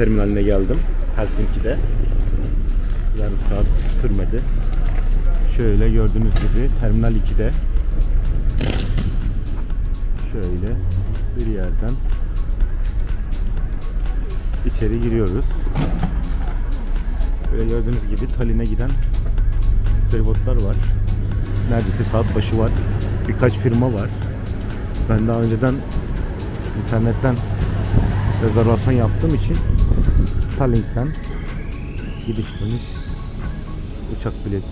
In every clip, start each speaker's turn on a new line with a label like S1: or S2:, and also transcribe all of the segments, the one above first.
S1: terminaline geldim. Helsinki'de. Yarım saat sürmedi. Şöyle gördüğünüz gibi Terminal 2'de şöyle bir yerden içeri giriyoruz. Böyle gördüğünüz gibi Tallinn'e giden feribotlar var. Neredeyse saat başı var. Birkaç firma var. Ben daha önceden internetten rezervasyon yaptığım için Tallinn'den gidiş dönüş uçak bileti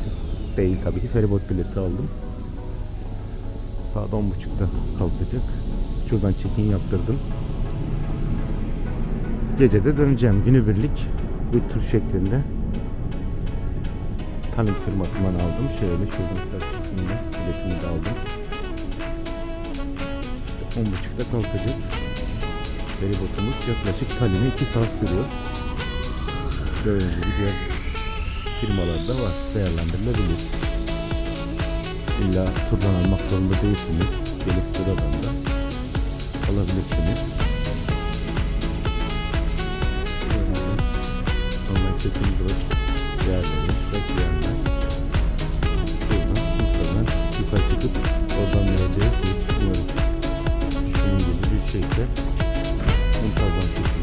S1: değil tabii ki feribot bileti aldım. Saat 10.30'da kalkacak. Şuradan check-in yaptırdım. Gece de döneceğim. Günübirlik bir tur şeklinde. Tallinn firmasından aldım. Şöyle şuradan biraz check-in'le biletimi de aldım. 10.30'da kalkacak. Feribotumuz yaklaşık Tallinn'e 2 saat sürüyor. Gibi diğer firmalarda var. Değerlendirilebilir. İlla turdan almak zorunda değilsiniz. Gelip buradan da alabilirsiniz. Sonra çekim durup yerleri bekleyenler. Buradan muhtemelen yukarı çıkıp oradan bir şeyse muntazam şekilde.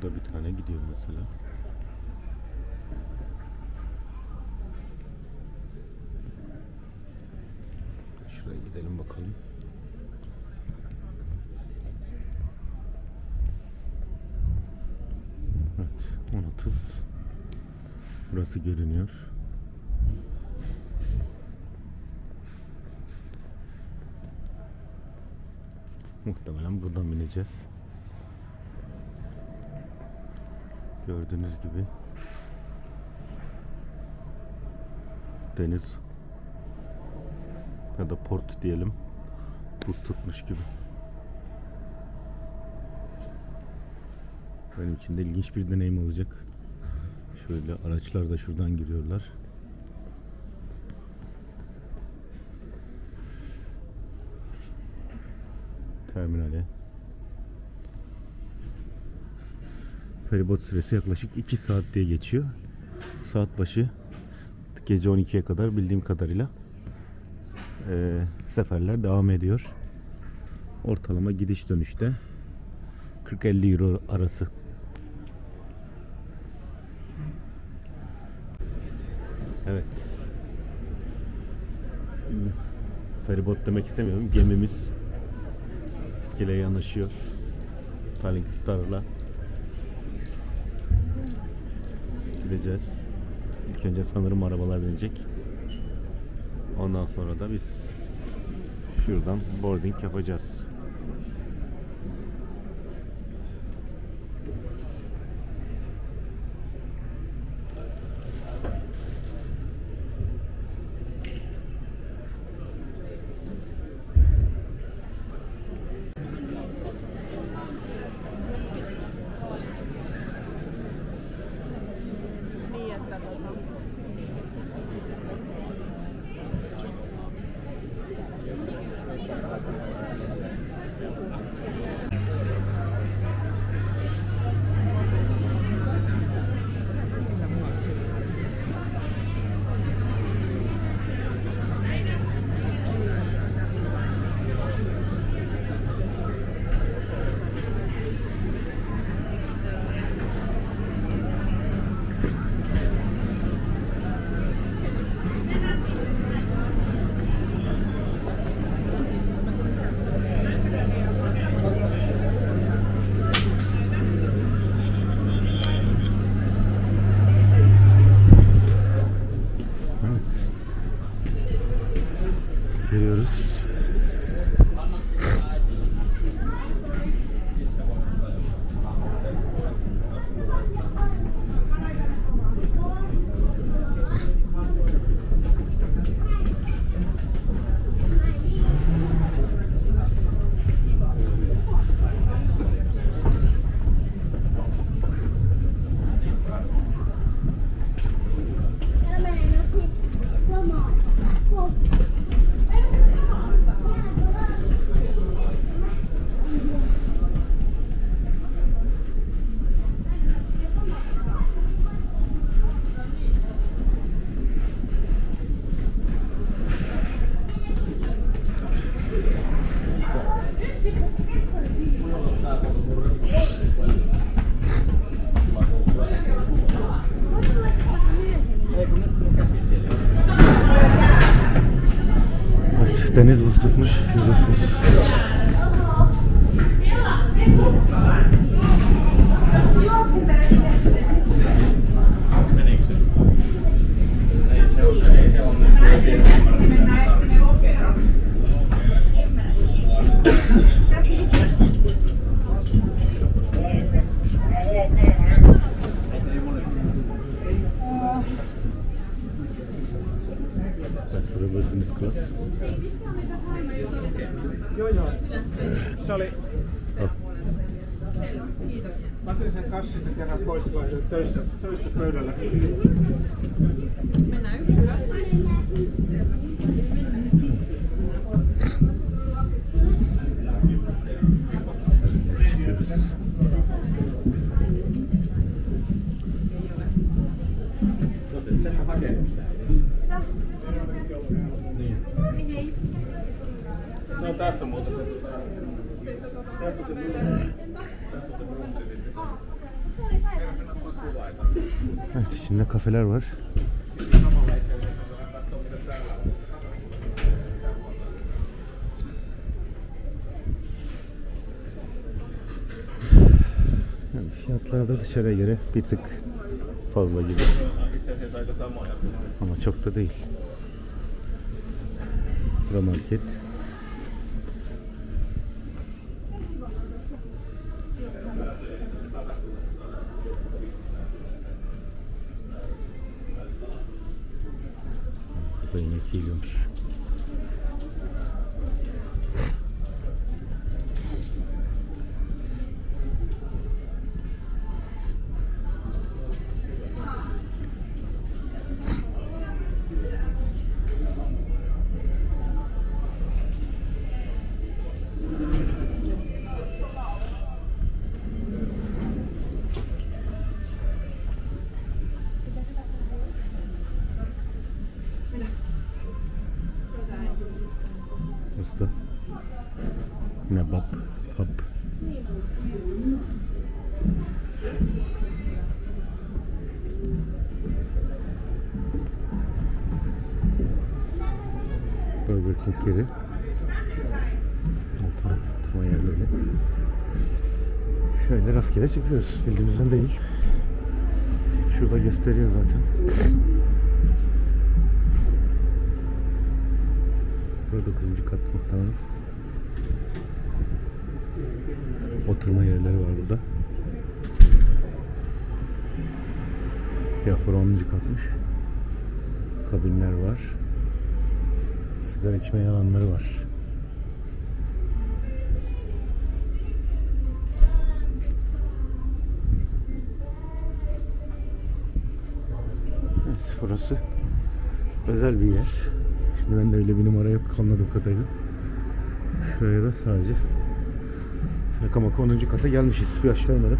S1: Şurada bir tane gidiyor mesela. Şuraya gidelim bakalım. Evet, 10.30. Burası görünüyor. Muhtemelen buradan bineceğiz. Gördüğünüz gibi deniz ya da port diyelim buz tutmuş gibi. Benim için de ilginç bir deneyim olacak. Şöyle araçlar da şuradan giriyorlar. Terminale. Feribot süresi yaklaşık 2 saat diye geçiyor. Saat başı gece 12'ye kadar bildiğim kadarıyla eee, seferler devam ediyor. Ortalama gidiş dönüşte 40-50 euro arası. Evet. Feribot demek istemiyorum. Gemimiz iskeleye yanaşıyor. Tallink Star'la gideceğiz. İlk önce sanırım arabalar binecek. Ondan sonra da biz şuradan boarding yapacağız.
S2: Joo, joo. Se oli...
S1: Oh.
S2: Mä sen kassista kerran pois laitoin töissä, töissä pöydällä.
S1: Fiyatlar da dışarıya göre bir tık fazla gibi. Ama çok da değil. Bura market. Rastgele çıkıyoruz. Bildiğimizden değil. Şurada gösteriyor zaten. Burada 9. kat muhtemelen. Oturma yerleri var burada. Yapır 10. katmış. Kabinler var. Sigara içme alanları var. Burası özel bir yer. Şimdi bende öyle bir numara yok anladığım kadarıyla. Şuraya da sadece Şaka maka 10. kata gelmişiz. Bir aşağı inelim.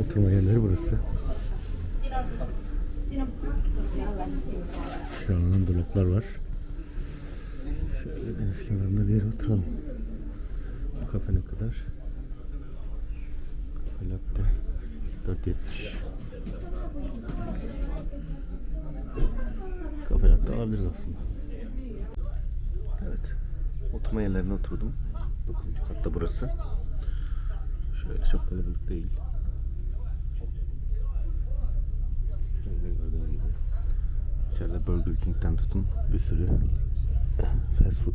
S1: Oturma yerleri burası. Şu an dolaplar var. Şöyle deniz kenarında bir yere oturalım. Bu kafe ne kadar? Kafe latte 4.70 Kafe latte alabiliriz aslında. Evet. Oturma yerlerine oturdum. 9. katta burası. Şöyle çok kalabalık değil. İçeride Burger King'den tutun bir sürü fast food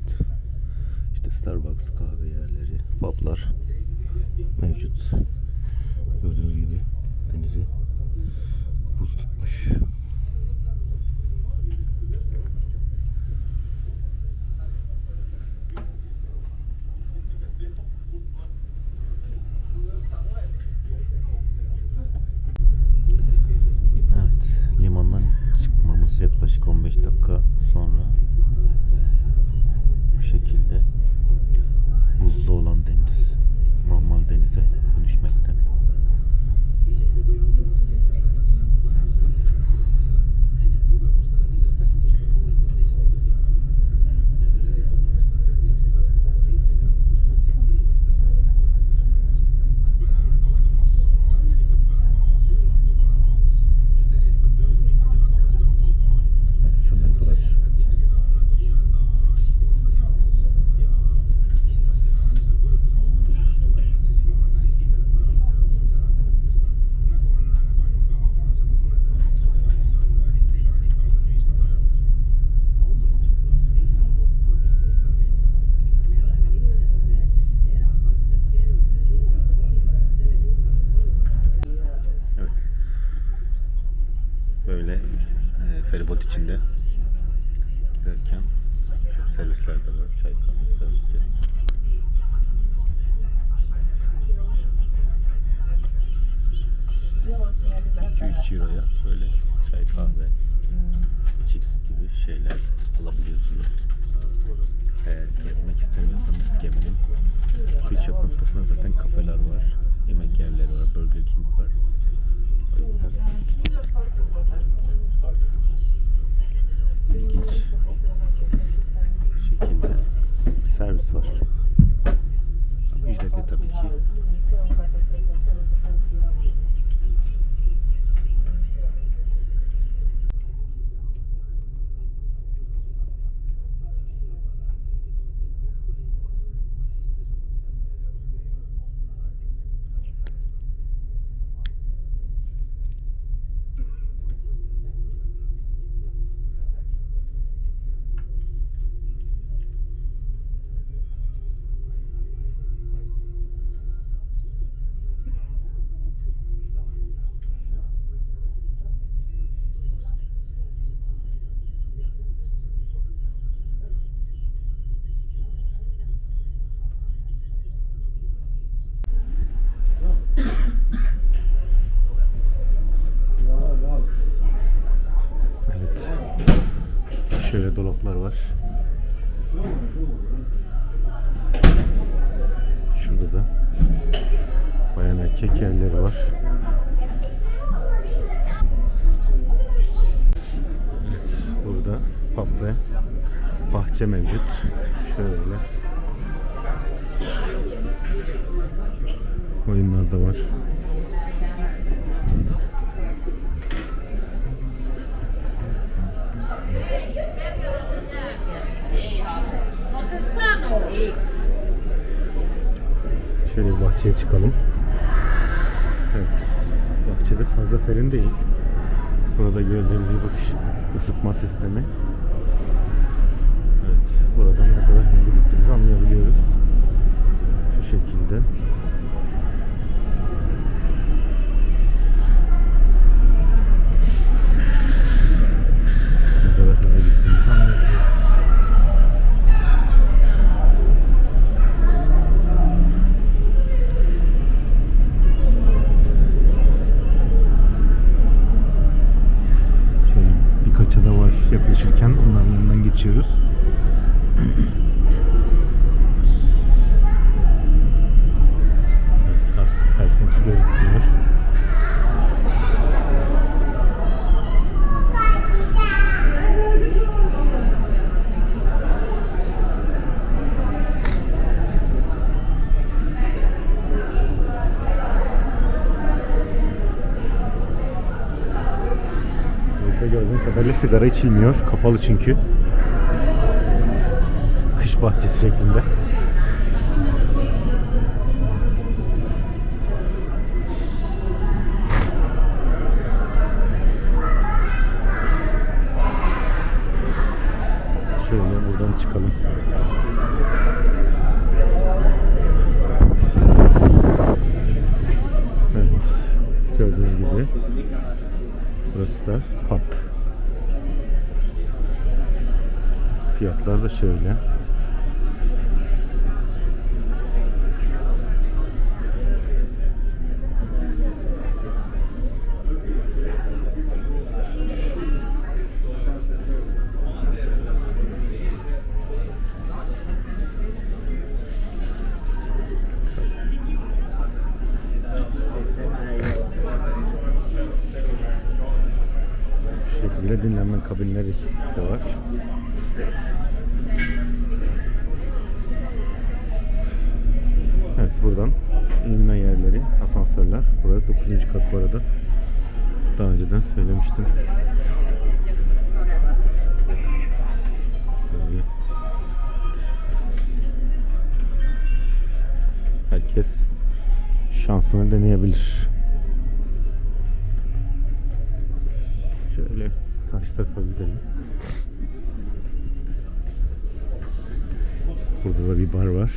S1: işte Starbucks kahve yerleri publar mevcut gördüğünüz gibi denizi buz tutmuş Evet, limandan çıkmamız yaklaşık 15 dakika sonra bu şekilde buzlu olan deniz normal denize dönüşmekte. e, feribot içinde girerken servisler de var. Çay kahve servisi. İki üç euroya böyle çay kahve cips gibi şeyler alabiliyorsunuz. Eğer gezmek istemiyorsanız geminin birçok noktasında zaten kafeler var. Yemek yerleri var. Burger King var. İlginç şekilde servis var. Ama ücretli tabii ki. Var. Şurada da bayan erkek yerleri var. Evet, burada pub ve bahçe mevcut. Şöyle. Oyunlar da var. Şöyle bir bahçeye çıkalım. Evet. Bahçede fazla serin değil. Burada gördüğünüz gibi ısı- ısıtma sistemi. Evet. Buradan ne kadar hızlı gittiğimizi anlayabiliyoruz. Şu şekilde. Sigara içilmiyor. Kapalı çünkü. Kış bahçesi şeklinde. Şöyle buradan çıkalım. Evet. Gördüğünüz gibi Burası da pub. Fiyatlar da şöyle. Şu şekilde dinlenme kabinleri de var. Evet buradan inme yerleri, asansörler. Burası 9. kat bu arada. Daha önceden söylemiştim. Böyle. Herkes şansını deneyebilir. Şöyle karşı tarafa gidelim. Burada da bir bar var.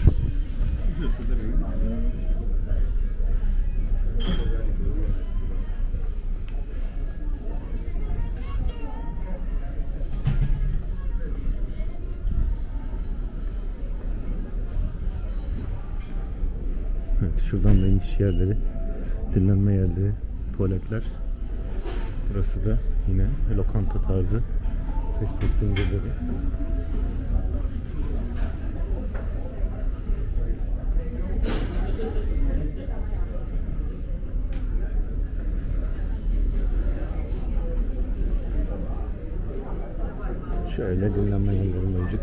S1: Şuradan da iniş yerleri, dinlenme yerleri, tuvaletler. Burası da yine lokanta tarzı fast food zincirleri. Şöyle dinlenme yerleri mevcut.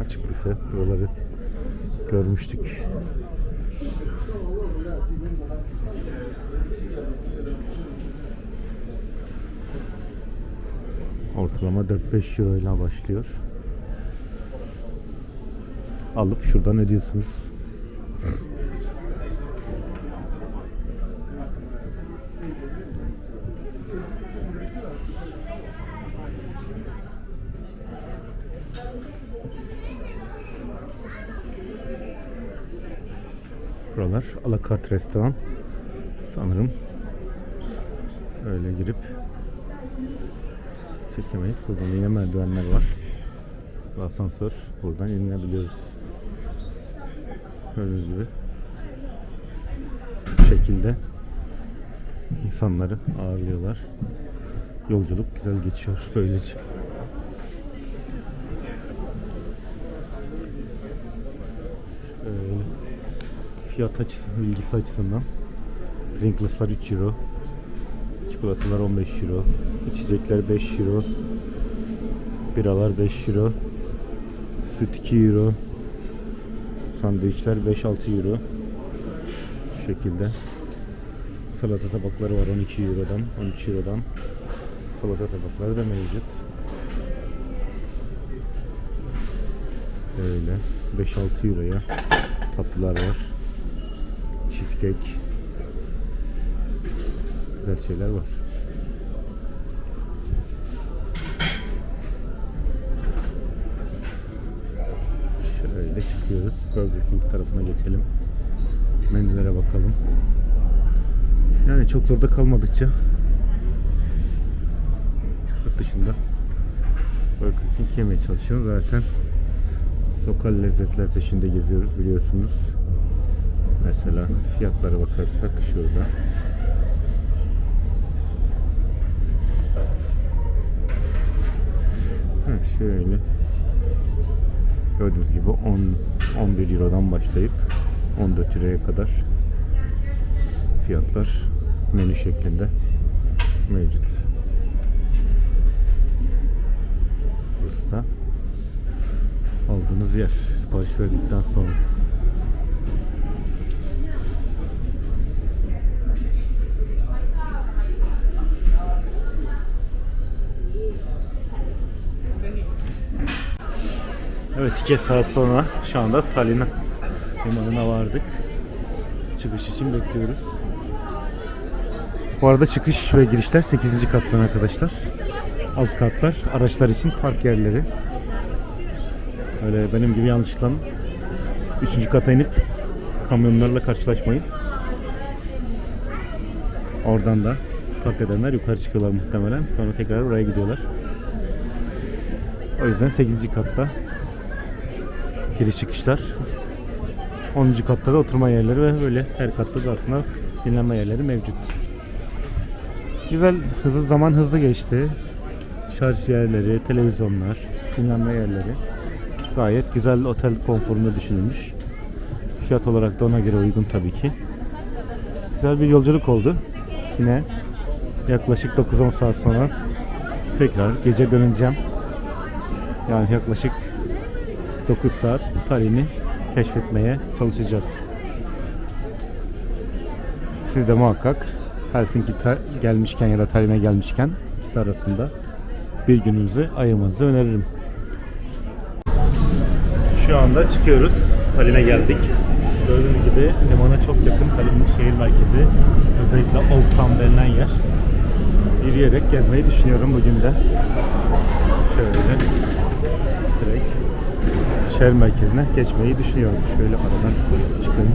S1: Açık büfe. Buraları görmüştük. Ortalama 4-5 euro ile başlıyor. Alıp şuradan ödüyorsunuz. Alakart restoran. Sanırım öyle girip çekemeyiz. Buradan yine merdivenler var. Asansör. Buradan inilebiliyoruz. Gördüğünüz gibi bu şekilde insanları ağırlıyorlar. Yolculuk güzel geçiyor böylece. Şöyle fiyat açısından, bilgisi açısından. Pringles'lar 3 euro Çikolatalar 15 euro içecekler 5 euro Biralar 5 euro Süt 2 euro Sandviçler 5-6 euro. Şu şekilde. Salata tabakları var 12 eurodan 13 eurodan. Salata tabakları da mevcut. Öyle. 5-6 euroya tatlılar var cheesecake güzel şeyler var. Şöyle çıkıyoruz. Burger King tarafına geçelim. Menülere bakalım. Yani çok zorda kalmadıkça yurt dışında Burger King yemeye çalışıyorum. Zaten lokal lezzetler peşinde geziyoruz biliyorsunuz. Mesela fiyatlara bakarsak şurada. Heh, şöyle. Gördüğünüz gibi 10 11 Euro'dan başlayıp 14 Euro'ya kadar fiyatlar menü şeklinde mevcut. Burası da aldığınız yer sipariş verdikten sonra. Evet iki saat sonra şu anda Tallinn limanına vardık. Çıkış için bekliyoruz. Bu arada çıkış ve girişler 8. kattan arkadaşlar. Alt katlar araçlar için park yerleri. Öyle benim gibi yanlışlıkla 3. kata inip kamyonlarla karşılaşmayın. Oradan da park edenler yukarı çıkıyorlar muhtemelen. Sonra tekrar oraya gidiyorlar. O yüzden 8. katta giriş çıkışlar. 10. katta da oturma yerleri ve böyle her katta da aslında dinlenme yerleri mevcut. Güzel, hızlı zaman hızlı geçti. Şarj yerleri, televizyonlar, dinlenme yerleri. Gayet güzel otel konforunda düşünülmüş. Fiyat olarak da ona göre uygun tabii ki. Güzel bir yolculuk oldu. Yine yaklaşık 9-10 saat sonra tekrar gece döneceğim. Yani yaklaşık 9 saat Tallinn'i keşfetmeye çalışacağız. Siz de muhakkak Helsinki gelmişken ya da Tallinn'e gelmişken ikisi arasında bir gününüzü ayırmanızı öneririm. Şu anda çıkıyoruz. Tallinn'e geldik. Gördüğünüz gibi limana çok yakın Tallinn'in şehir merkezi. Özellikle Old Town denilen yer. Yürüyerek gezmeyi düşünüyorum bugün de. Şöyle direkt şehir merkezine geçmeyi düşünüyorum. Şöyle aradan çıkayım.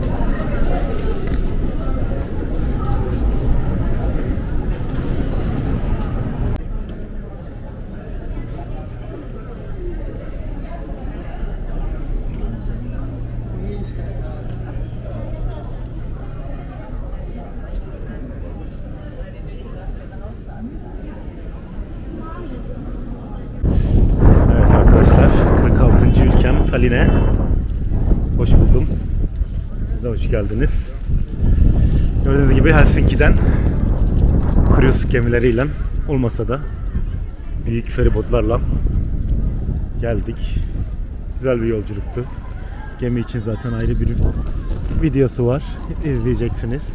S1: Tallinn'e. Hoş buldum. Siz de hoş geldiniz. Gördüğünüz gibi Helsinki'den gemileriyle olmasa da büyük feribotlarla geldik. Güzel bir yolculuktu. Gemi için zaten ayrı bir videosu var. İzleyeceksiniz.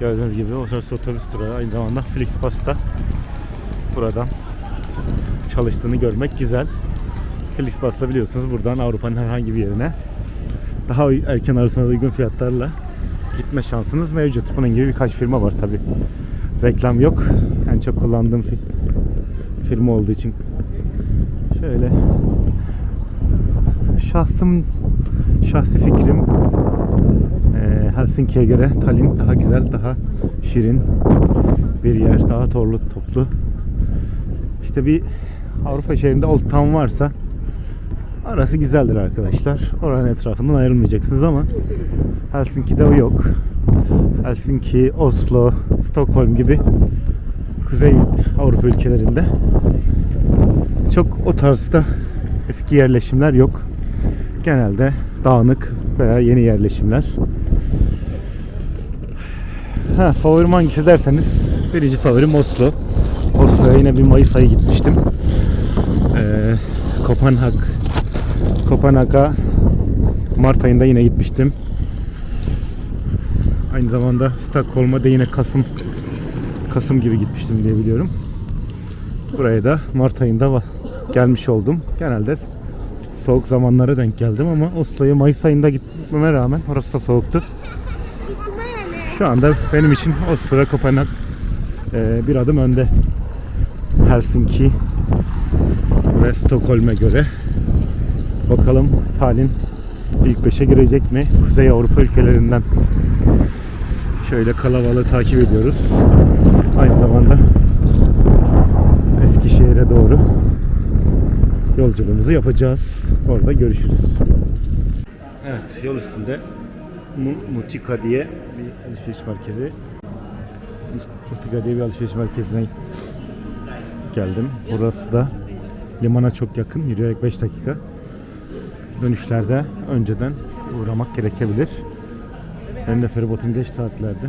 S1: Gördüğünüz gibi otobüs otobüs durağı aynı zamanda Flixbus'ta buradan çalıştığını görmek güzel. Flixbus'ta biliyorsunuz buradan Avrupa'nın herhangi bir yerine daha erken arasına uygun fiyatlarla gitme şansınız mevcut. Bunun gibi birkaç firma var tabi. Reklam yok. En çok kullandığım fi- firma olduğu için. Şöyle şahsım şahsi fikrim eee, Helsinki'ye göre Tallinn daha güzel, daha şirin bir yer, daha torlu toplu. İşte bir Avrupa şehrinde Old Town varsa arası güzeldir arkadaşlar. Oranın etrafından ayrılmayacaksınız ama Helsinki'de o yok. Helsinki, Oslo, Stockholm gibi Kuzey Avrupa ülkelerinde çok o tarzda eski yerleşimler yok. Genelde dağınık veya yeni yerleşimler. Ha, favorim hangisi derseniz birinci favorim Oslo. Oslo'ya yine bir Mayıs ayı gitmiştim. Ee, Kopenhag Kopenhag'a Mart ayında yine gitmiştim. Aynı zamanda Stockholm'a da yine Kasım Kasım gibi gitmiştim diye biliyorum. Buraya da Mart ayında gelmiş oldum. Genelde soğuk zamanlara denk geldim ama Oslo'ya Mayıs ayında gitmeme rağmen orası da soğuktu. Şu anda benim için Oslo Kopenhag e, bir adım önde. Helsinki ve Stockholm'e göre. Bakalım Tallinn ilk 5'e girecek mi? Kuzey Avrupa ülkelerinden şöyle kalabalığı takip ediyoruz. Aynı zamanda Eskişehir'e doğru yolculuğumuzu yapacağız. Orada görüşürüz. Evet, yol üstünde Mu- Mutika diye bir alışveriş merkezi. Mutika diye bir alışveriş merkezine geldim. Burası da limana çok yakın. Yürüyerek 5 dakika. Dönüşlerde önceden uğramak gerekebilir. Benim de feribotum geç saatlerde.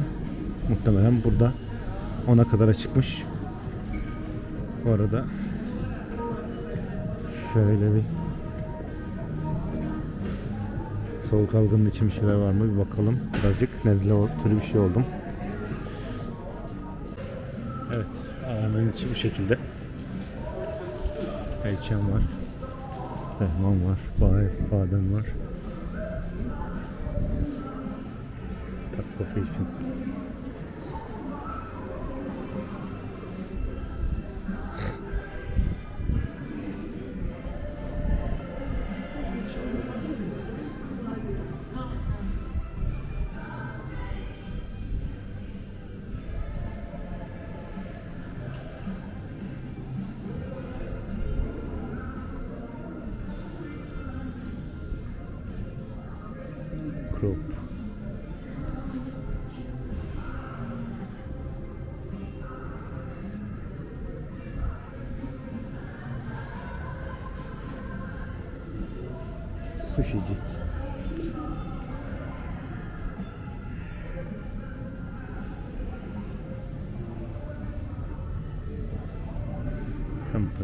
S1: Muhtemelen burada 10'a kadar açıkmış. Bu arada şöyle bir soğuk algınlığı için bir şeyler var mı bir bakalım. Birazcık nezle türü bir şey oldum. Evet, ağırlığın içi bu şekilde. Elçem var. Rehman var. Ba- Baden var. para.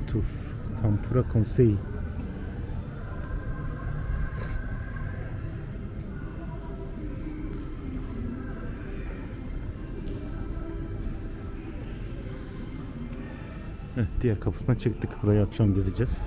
S1: Tempura, tempura konsei. Evet, diğer kapısına çıktık. Burayı akşam gezeceğiz.